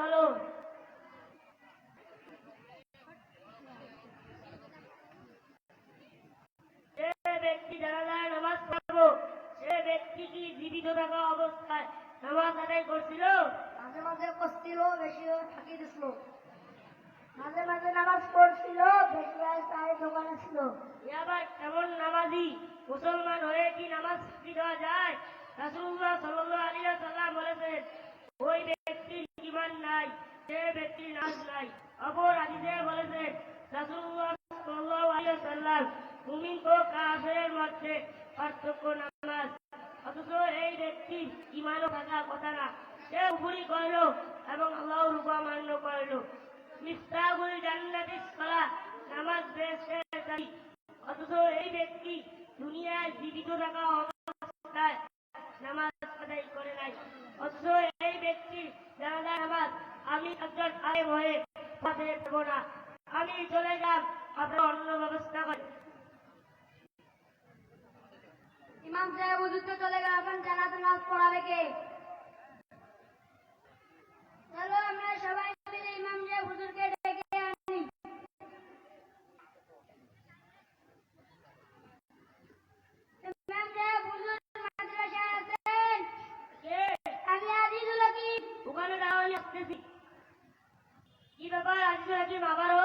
চলো। যে ব্যক্তি জানাজায় নামাজ পড়ব সে ব্যক্তি কি জীবিত থাকা অবস্থায় নামাজ আদায় করছিল? মাঝে মাঝে করছিল বেশিও থাকি দিছিল। মাঝে মাঝে নামাজ পড়ছিল বেশি তাই দোকানে ছিল। এ আবার এমন নামাজি? মুসলমান হয়ে কি নামাজ দেওয়া যায়? অপর আলিয়া সাল্লাম মুমিন ও কাফেরের মধ্যে পার্থক্য নামাজ। অথচ এই ব্যক্তির ইমানও থাকার কথা না। সে উপরি করল এবং আল্লাহর মান্য করল মিস্তাগুল জান্নাতি সালাহ নামাজ দাবি অথচ এই ব্যক্তি দুনিয়ায় জীবিত থাকা অবস্থায় নামাজ আদায় করে নাই। অথচ এই ব্যক্তি জানাজা নামাজ আমি একজন আলেম হয়ে আমি চলে যাব আপনার অন্য ব্যবস্থা করে ইমাম সাহেব তো চলে গেল, এখন জানাতে নাচ পড়াবে কে? চলো, আমরা সবাই মিলে ইমাম সাহেব হুজুরকে আজকে হাকিম আবারও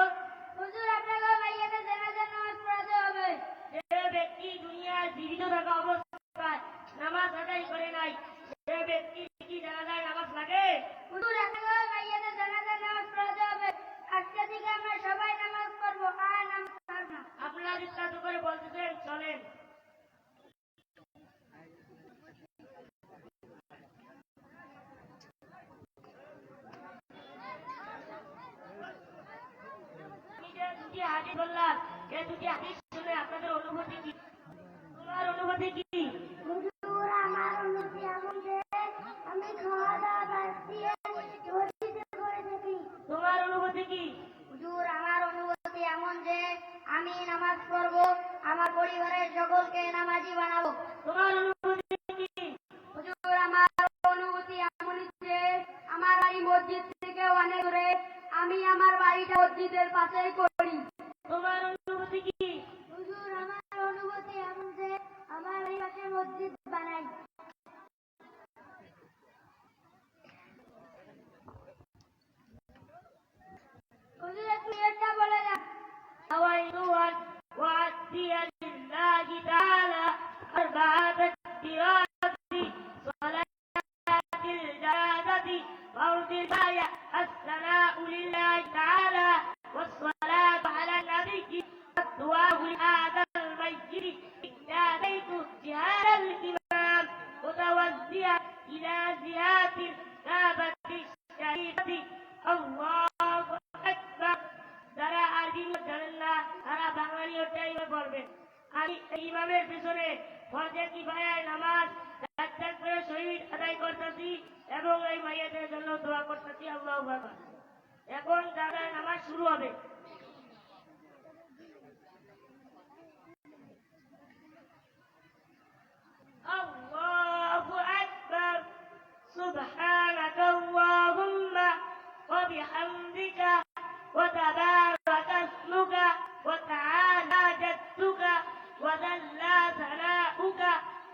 হুজুর আপনাকে ভাইয়াদের জানাজার নামাজ পড়াতে হবে যে ব্যক্তি দুনিয়ায় জীবিত থাকা অবস্থায় নামাজ আদায় করে নাই সে ব্যক্তি কি জানাজায় নামাজ লাগে হুজুর আপনাকে ভাইয়াদের জানাজার নামাজ পড়াতে হবে আজকে থেকে আমরা সবাই নামাজ পড়ব আর নামাজ পড়ব না আপনারা দৃষ্টান্ত করে বলতেছেন চলেন আমি যে দুটি এই দুটি হাদিস শুনে আপনাদের অনুভূতি কি? তোমার অনুভূতি কি? আমার অনুমতি এমন যে আমি খাওয়া দাওয়া বাদ দিয়ে করে থাকি। তোমার অনুভূতি কি? হুজুর আমার অনুভূতি এমন যে আমি নামাজ পড়ব আমার পরিবারের সকলকে নামাজি বানাবো। তোমার অনুভূতি কি? হুজুর আমার অনুভূতি এমন যে আমার বাড়ি মসজিদ থেকে অনেক দূরে। আমি আমার বাড়িটা মসজিদের পাশেই جهاد الإمام متوزعا إلى زيارة الكعبة الشريفة الله أكبر যারা আরবি জানেন না তারা বাঙালি টাইমে পড়বেন আমি এই ইমামের পিছনে ফজে কি ভাইয়ের নামাজ এক করে শহীদ আদায় করতেছি এবং এই মাইয়াদের জন্য দোয়া করতেছি আল্লাহ আকবার এখন যারা নামাজ শুরু হবে ثناؤك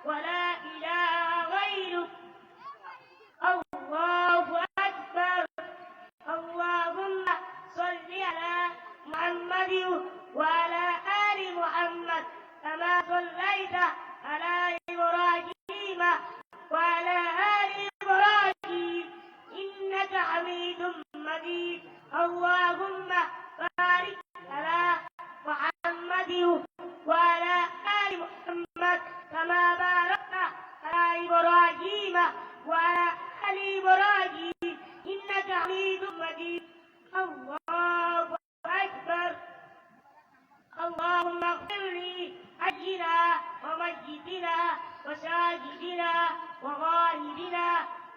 ولا إله غيرك الله أكبر. اللهم صل على محمد وعلى آل محمد كما صليت على وميتنا وشاهدنا وغائبنا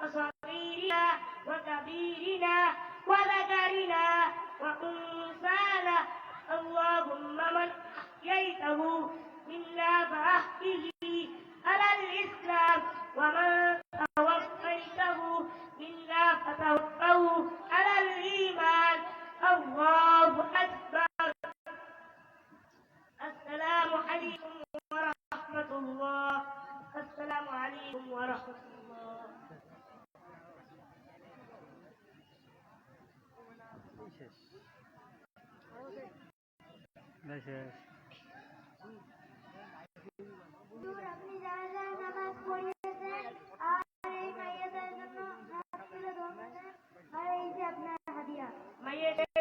وصغيرنا وكبيرنا وذكرنا وأنثانا اللهم من أحييته منا فأحيه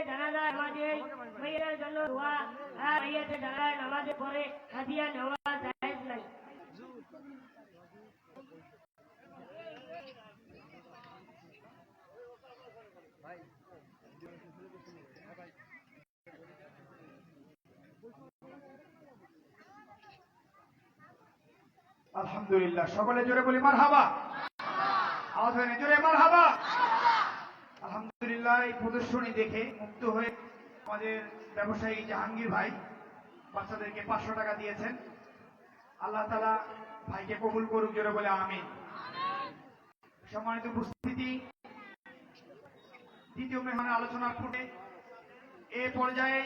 জানাজা নামাজে মাইয়ের জন্য দোয়া আর মাইয়েতে জানাজা নামাজে পরে হাদিয়া নেওয়া জায়েজ নাই। আলহামদুলিল্লাহ। সকলে জোরে বলি মার হাবা আওয়াজ জোরে মার হাবা আলহামদুলিল্লাহ, এই প্রদর্শনী দেখে মুক্ত হয়ে আমাদের ব্যবসায়ী জাহাঙ্গীর ভাই বাচ্চাদেরকে পাঁচশো টাকা দিয়েছেন। আল্লাহ তালা ভাইকে কবুল করুক, জোরে বলে আমিন। সম্মানিত উপস্থিতি, দ্বিতীয় মেহমানের আলোচনার পূর্বে এ পর্যায়ে